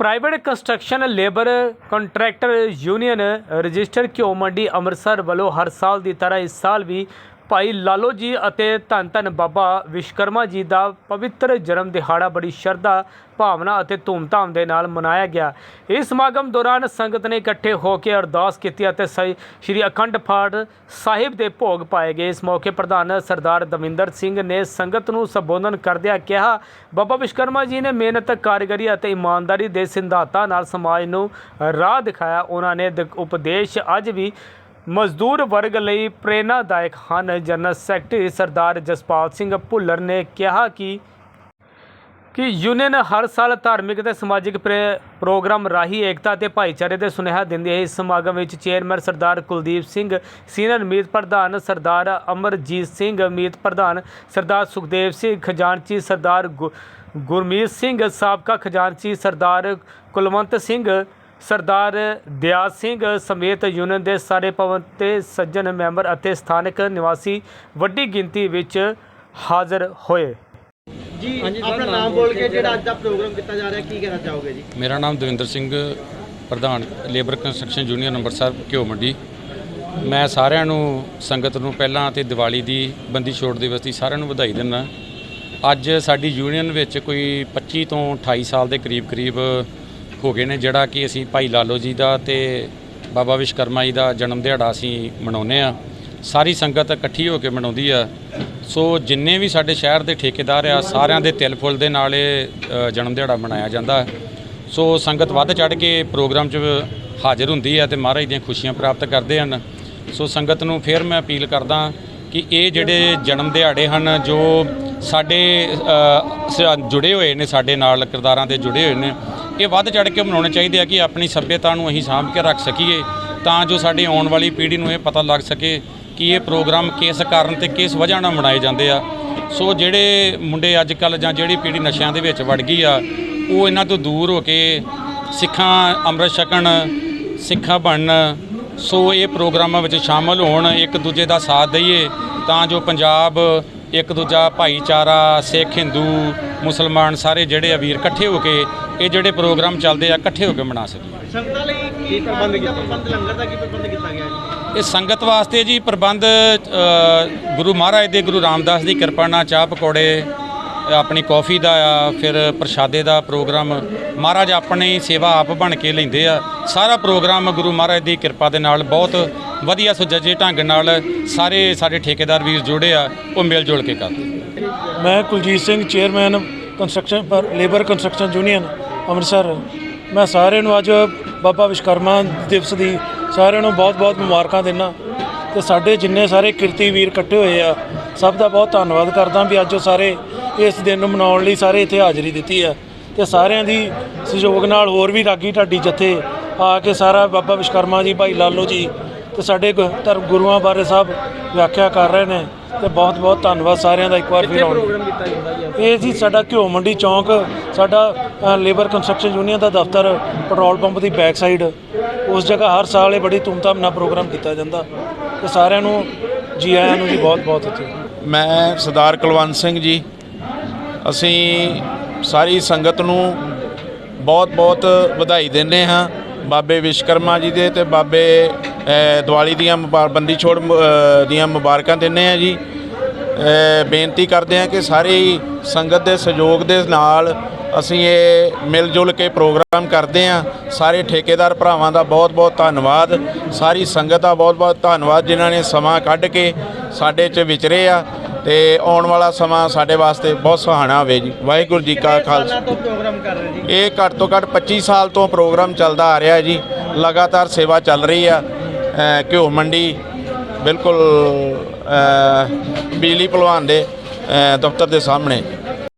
Private construction labour contractor union register Ghee Mandi Amritsar ਵੱਲੋਂ ਹਰ ਸਾਲ ਦੀ ਤਰ੍ਹਾਂ ਇਸ ਸਾਲ ਵੀ ਭਾਈ ਲਾਲੋ ਜੀ ਅਤੇ ਧੰਨ ਧੰਨ ਬਾਬਾ ਵਿਸ਼ਵਕਰਮਾ ਜੀ ਦਾ ਪਵਿੱਤਰ ਜਨਮ ਦਿਹਾੜਾ ਬੜੀ ਸ਼ਰਧਾ, ਭਾਵਨਾ ਅਤੇ ਧੂਮਧਾਮ ਦੇ ਨਾਲ ਮਨਾਇਆ ਗਿਆ। ਇਸ ਸਮਾਗਮ ਦੌਰਾਨ ਸੰਗਤ ਨੇ ਇਕੱਠੇ ਹੋ ਕੇ ਅਰਦਾਸ ਕੀਤੀ ਅਤੇ ਸ਼੍ਰੀ ਅਖੰਡ ਪਾਠ ਸਾਹਿਬ ਦੇ ਭੋਗ ਪਾਏ ਗਏ। ਇਸ ਮੌਕੇ ਪ੍ਰਧਾਨ ਸਰਦਾਰ ਦਵਿੰਦਰ ਸਿੰਘ ਨੇ ਸੰਗਤ ਨੂੰ ਸੰਬੋਧਨ ਕਰਦਿਆਂ ਕਿਹਾ, ਬਾਬਾ ਵਿਸ਼ਵਕਰਮਾ ਜੀ ਨੇ ਮਿਹਨਤ, ਕਾਰੀਗਰੀ ਅਤੇ ਇਮਾਨਦਾਰੀ ਦੇ ਸਿਧਾਂਤਾਂ ਨਾਲ ਸਮਾਜ ਨੂੰ ਰਾਹ ਦਿਖਾਇਆ। ਉਹਨਾਂ ਨੇ ਉਪਦੇਸ਼ ਅੱਜ ਵੀ ਮਜ਼ਦੂਰ ਵਰਗ ਲਈ ਪ੍ਰੇਰਨਾਦਾਇਕ ਹਨ। ਜਨਰਲ ਸੈਕਟਰੀ ਸਰਦਾਰ ਜਸਪਾਲ ਸਿੰਘ ਭੁੱਲਰ ਨੇ ਕਿਹਾ ਕਿ ਕਿ ਯੂਨੀਅਨ ਹਰ ਸਾਲ ਧਾਰਮਿਕ ਅਤੇ ਸਮਾਜਿਕ ਪ੍ਰੇ- ਪ੍ਰੋਗਰਾਮ ਰਾਹੀਂ ਏਕਤਾ ਤੇ ਭਾਈਚਾਰੇ ਦੇ ਸੁਨੇਹਾ ਦਿੰਦੀ ਹੈ ਇਸ ਸਮਾਗਮ ਵਿੱਚ ਚੇਅਰਮੈਨ ਸਰਦਾਰ ਕੁਲਦੀਪ ਸਿੰਘ, ਸੀਨੀਅਰ ਮੀਤ ਪ੍ਰਧਾਨ ਸਰਦਾਰ ਅਮਰਜੀਤ ਸਿੰਘ, ਮੀਤ ਪ੍ਰਧਾਨ ਸਰਦਾਰ ਸੁਖਦੇਵ ਸਿੰਘ, ਖਜ਼ਾਨਚੀ ਸਰਦਾਰ ਗੁ- ਗੁਰਮੀਤ ਸਿੰਘ, ਸਾਬਕਾ ਖਜ਼ਾਨਚੀ ਸਰਦਾਰ ਕੁਲਵੰਤ ਸਿੰਘ ਸਰਦਾਰ ਦਿਆਲ ਸਿੰਘ ਸਮੇਤ ਯੂਨੀਅਨ ਦੇ ਸਾਰੇ ਪਵਨ ਤੇ ਸੱਜਣ ਮੈਂਬਰ ਅਤੇ ਸਥਾਨਕ ਨਿਵਾਸੀ ਵੱਡੀ ਗਿਣਤੀ ਵਿੱਚ ਹਾਜ਼ਰ ਹੋਏ। ਜੀ ਆਪਣਾ ਨਾਮ ਬੋਲ ਕੇ ਜਿਹੜਾ ਅੱਜ ਦਾ ਪ੍ਰੋਗਰਾਮ ਕੀਤਾ ਜਾ ਰਿਹਾ ਕੀ ਕਹਿਣਾ ਚਾਹੋਗੇ ਜੀ? ਮੇਰਾ ਨਾਮ ਦਵਿੰਦਰ ਸਿੰਘ ਪ੍ਰਧਾਨ ਲੇਬਰ ਕੰਸਟਰਕਸ਼ਨ ਯੂਨੀਅਨ ਅੰਮ੍ਰਿਤਸਰ ਘਿਓ ਮੰਡੀ। ਮੈਂ ਸਾਰਿਆਂ ਨੂੰ ਸੰਗਤ ਨੂੰ ਪਹਿਲਾਂ ਤੇ ਦੀਵਾਲੀ ਦੀ ਬੰਦੀ ਛੋੜ ਦਿਵਸ ਦੀ ਸਾਰਿਆਂ ਨੂੰ ਵਧਾਈ ਦਿੰਦਾ। ਅੱਜ ਸਾਡੀ ਯੂਨੀਅਨ ਵਿੱਚ ਕੋਈ 25 ਤੋਂ 28 ਸਾਲ ਦੇ ਕਰੀਬ ਕਰੀਬ ਹੋ ਗਏ ਨੇ, ਜਿਹੜਾ ਕਿ ਅਸੀਂ ਭਾਈ ਲਾਲੋ ਜੀ ਦਾ ਤੇ ਬਾਬਾ ਵਿਸ਼ਕਰਮਾ ਜੀ ਦਾ ਜਨਮ ਦਿਹਾੜਾ ਅਸੀਂ ਮਨਾਉਂਦੇ ਆ ਸਾਰੀ ਸੰਗਤ ਇਕੱਠੀ ਹੋ ਕੇ ਮਨਾਉਂਦੀ ਆ। ਸੋ ਜਿੰਨੇ ਵੀ ਸਾਡੇ ਸ਼ਹਿਰ ਦੇ ਠੇਕੇਦਾਰ ਆ, ਸਾਰਿਆਂ ਦੇ ਤਿਲ ਫੁੱਲ ਦੇ ਨਾਲ ਇਹ ਜਨਮ ਦਿਹਾੜਾ ਮਨਾਇਆ ਜਾਂਦਾ। ਸੋ ਸੰਗਤ ਵੱਧ ਚੜ ਕੇ ਪ੍ਰੋਗਰਾਮ 'ਚ ਹਾਜ਼ਰ ਹੁੰਦੀ ਹੈ ਤੇ ਮਹਾਰਾਜ ਦੀਆਂ ਖੁਸ਼ੀਆਂ ਪ੍ਰਾਪਤ ਕਰਦੇ ਹਨ। ਸੋ ਸੰਗਤ ਨੂੰ ਫਿਰ ਮੈਂ ਅਪੀਲ ਕਰਦਾ ਕਿ ਇਹ ਜਿਹੜੇ ਜਨਮ ਦਿਹਾੜੇ ਹਨ, ਜੋ ਸਾਡੇ ਜੁੜੇ ਹੋਏ ਨੇ, ਸਾਡੇ ਨਾਲ ਕਿਰਦਾਰਾਂ ਦੇ ਜੁੜੇ ਹੋਏ ਨੇ ਇਹ ਵੱਧ ਚੜ ਕੇ ਮਨਾਉਣੇ ਚਾਹੀਦੇ ਆ ਕਿ ਆਪਣੀ ਸੱਭਿਅਤਾ ਨੂੰ ਅਸੀਂ ਸਾਂਭ ਕੇ ਰੱਖ ਸਕੀਏ, ਤਾਂ ਜੋ ਸਾਡੀ ਆਉਣ ਵਾਲੀ ਪੀੜ੍ਹੀ ਨੂੰ ਇਹ ਪਤਾ ਲੱਗ ਸਕੇ ਕਿ ਇਹ ਪ੍ਰੋਗਰਾਮ ਕਿਸ ਕਾਰਨ ਤੇ ਕਿਸ ਵਜ੍ਹਾ ਨਾਲ ਮਨਾਏ ਜਾਂਦੇ ਆ। ਸੋ ਜਿਹੜੇ ਮੁੰਡੇ ਅੱਜ ਕੱਲ ਜਾਂ ਜਿਹੜੀ ਪੀੜ੍ਹੀ ਨਸ਼ਿਆਂ ਦੇ ਵਿੱਚ ਵੜ ਗਈ ਆ, ਉਹ ਇਹਨਾਂ ਤੋਂ ਦੂਰ ਹੋ ਕੇ ਸਿੱਖਾਂ ਅੰਮ੍ਰਿਤ ਛਕਣ, ਸਿੱਖਾਂ ਬਣਨ, ਸੋ ਇਹ ਪ੍ਰੋਗਰਾਮਾਂ ਵਿੱਚ ਸ਼ਾਮਲ ਹੋਣ, ਇੱਕ ਦੂਜੇ ਦਾ ਸਾਥ ਦਈਏ, ਤਾਂ ਜੋ ਪੰਜਾਬ ਇੱਕ ਦੂਜਾ ਭਾਈਚਾਰਾ ਸਿੱਖ ਹਿੰਦੂ ਮੁਸਲਮਾਨ ਸਾਰੇ ਜਿਹੜੇ ਆ ਵੀਰ ਇਕੱਠੇ ਹੋ ਕੇ ਇਹ ਜਿਹੜੇ ਪ੍ਰੋਗਰਾਮ ਚੱਲਦੇ ਆ ਇਕੱਠੇ ਹੋ ਕੇ ਮਨਾ ਸਕੀਏ। ਸੰਗਤਾਂ ਲਈ ਕੀ ਪ੍ਰਬੰਧ ਕੀਤਾ? ਪ੍ਰਬੰਧ ਲੰਗਰ ਦਾ ਕੀ ਪ੍ਰਬੰਧ ਕੀਤਾ ਗਿਆ ਜੀ? ਇਹ ਸੰਗਤ ਵਾਸਤੇ ਜੀ ਪ੍ਰਬੰਧ ਗੁਰੂ ਮਹਾਰਾਜ ਦੇ ਗੁਰੂ ਰਾਮਦਾਸ ਦੀ ਕਿਰਪਾ ਨਾਲ ਚਾਹ ਪਕੌੜੇ ਆਪਣੀ ਕੌਫੀ ਦਾ ਆ ਫਿਰ ਪ੍ਰਸ਼ਾਦੇ ਦਾ ਪ੍ਰੋਗਰਾਮ ਮਹਾਰਾਜ ਆਪਣੀ ਸੇਵਾ ਆਪ ਬਣ ਕੇ ਲੈਂਦੇ ਆ। ਸਾਰਾ ਪ੍ਰੋਗਰਾਮ ਗੁਰੂ ਮਹਾਰਾਜ ਦੀ ਕਿਰਪਾ ਦੇ ਨਾਲ ਬਹੁਤ ਵਧੀਆ ਸੁਜੱਜੇ ਢੰਗ ਨਾਲ ਸਾਰੇ ਸਾਡੇ ਠੇਕੇਦਾਰ ਵੀਰ ਜੁੜੇ ਆ, ਉਹ ਮਿਲ ਜੁਲ ਕੇ ਕਰਦੇ। ਮੈਂ ਕੁਲਜੀਤ ਸਿੰਘ, ਚੇਅਰਮੈਨ ਕੰਸਟਰਕਸ਼ਨ ਪਰ ਲੇਬਰ ਕੰਸਟਰਕਸ਼ਨ ਯੂਨੀਅਨ ਅੰਮ੍ਰਿਤਸਰ। ਮੈਂ ਸਾਰਿਆਂ ਨੂੰ ਅੱਜ ਬਾਬਾ ਵਿਸ਼ਕਰਮਾ ਦਿਵਸ ਦੀ ਸਾਰਿਆਂ ਨੂੰ ਬਹੁਤ-ਬਹੁਤ ਮੁਬਾਰਕਾਂ ਦਿੰਦਾ। ਤੇ ਸਾਡੇ ਜਿੰਨੇ ਸਾਰੇ ਕਿਰਤੀ ਵੀਰ ਇਕੱਠੇ ਹੋਏ ਆ, ਸਭ ਦਾ ਬਹੁਤ ਧੰਨਵਾਦ ਕਰਦਾ ਵੀ ਅੱਜ ਉਹ ਸਾਰੇ ਇਸ ਦਿਨ ਨੂੰ ਮਨਾਉਣ ਲਈ ਸਾਰੇ ਇੱਥੇ ਹਾਜ਼ਰੀ ਦਿੱਤੀ ਆ। ਤੇ ਸਾਰਿਆਂ ਦੀ ਸਹਿਯੋਗ ਨਾਲ ਹੋਰ ਵੀ ਰਾਗੀ ਢਾਡੀ ਜਥੇ ਆ ਕੇ ਸਾਰਾ ਬਾਬਾ ਵਿਸ਼ਕਰਮਾ ਜੀ, ਭਾਈ ਲਾਲੋ ਜੀ ਤੇ ਸਾਡੇ ਧਰਮ ਗੁਰੂਆਂ ਬਾਰੇ ਸਭ ਵਿਆਖਿਆ ਕਰ ਰਹੇ ਨੇ ਤੇ ਬਹੁਤ ਬਹੁਤ ਧੰਨਵਾਦ ਸਾਰਿਆਂ ਦਾ ਇੱਕ ਵਾਰ ਫਿਰ ਆਉਣ ਇਹ ਜੀ ਸਾਡਾ ਘਿਓ ਮੰਡੀ ਚੌਂਕ ਸਾਡਾ ਲੇਬਰ ਕੰਸਟਰਕਸ਼ਨ ਯੂਨੀਅਨ ਦਾ ਦਫ਼ਤਰ ਪੈਟਰੋਲ ਪੰਪ ਦੀ ਬੈਕ ਸਾਈਡ ਉਸ ਜਗ੍ਹਾ ਹਰ ਸਾਲ ਇਹ ਬੜੀ ਧੂਮਧਾਮ ਨਾਲ ਪ੍ਰੋਗਰਾਮ ਕੀਤਾ ਜਾਂਦਾ। ਤੇ ਸਾਰਿਆਂ ਨੂੰ ਜੀ ਆਇਆਂ ਨੂੰ ਜੀ ਬਹੁਤ ਬਹੁਤ ਇੱਥੇ। ਮੈਂ ਸਰਦਾਰ ਕੁਲਵੰਤ ਸਿੰਘ ਜੀ ਅਸੀਂ ਸਾਰੀ ਸੰਗਤ ਨੂੰ ਬਹੁਤ-ਬਹੁਤ ਵਧਾਈ ਦਿੰਦੇ ਹਾਂ। ਬਾਬੇ ਵਿਸ਼ਕਰਮਾ ਜੀ ਦੇ ਤੇ ਬਾਬੇ ਦੀਵਾਲੀ ਦੀਆਂ ਬੰਦੀ ਛੋੜ ਦੀਆਂ ਮੁਬਾਰਕਾਂ ਦਿੰਦੇ ਹਾਂ ਜੀ। ਬੇਨਤੀ ਕਰਦੇ ਹਾਂ ਕਿ ਸਾਰੀ ਸੰਗਤ ਦੇ ਸਹਿਯੋਗ ਦੇ ਨਾਲ ਅਸੀਂ ਇਹ ਮਿਲ ਜੁਲ ਕੇ ਪ੍ਰੋਗਰਾਮ ਕਰਦੇ ਹਾਂ। ਸਾਰੇ ਠੇਕੇਦਾਰ ਭਰਾਵਾਂ ਦਾ ਬਹੁਤ-ਬਹੁਤ ਧੰਨਵਾਦ। ਸਾਰੀ ਸੰਗਤ ਦਾ ਬਹੁਤ-ਬਹੁਤ ਧੰਨਵਾਦ ਜਿਨ੍ਹਾਂ ਨੇ ਸਮਾਂ ਕੱਢ ਕੇ ਸਾਡੇ 'ਚ ਵਿਚਰੇ ਆ ਤੇ ਆਉਣ ਵਾਲਾ ਸਮਾਂ ਸਾਡੇ ਵਾਸਤੇ ਬਹੁਤ ਸੁਹਾਣਾ ਹੋਵੇ ਜੀ। ਵਾਹਿਗੁਰੂ ਜੀ ਕਾ ਖਾਲਸਾ। ਇਹ ਘੱਟ ਤੋਂ ਘੱਟ 25 ਸਾਲ ਤੋਂ ਪ੍ਰੋਗਰਾਮ ਚੱਲਦਾ ਆ ਰਿਹਾ ਜੀ। ਲਗਾਤਾਰ ਸੇਵਾ ਚੱਲ ਰਹੀ ਆ। ਘਿਓ ਮੰਡੀ ਬਿਲਕੁਲ ਬਿਜਲੀ ਭਲਵਾਨ ਦੇ ਦਫ਼ਤਰ ਦੇ ਸਾਹਮਣੇ।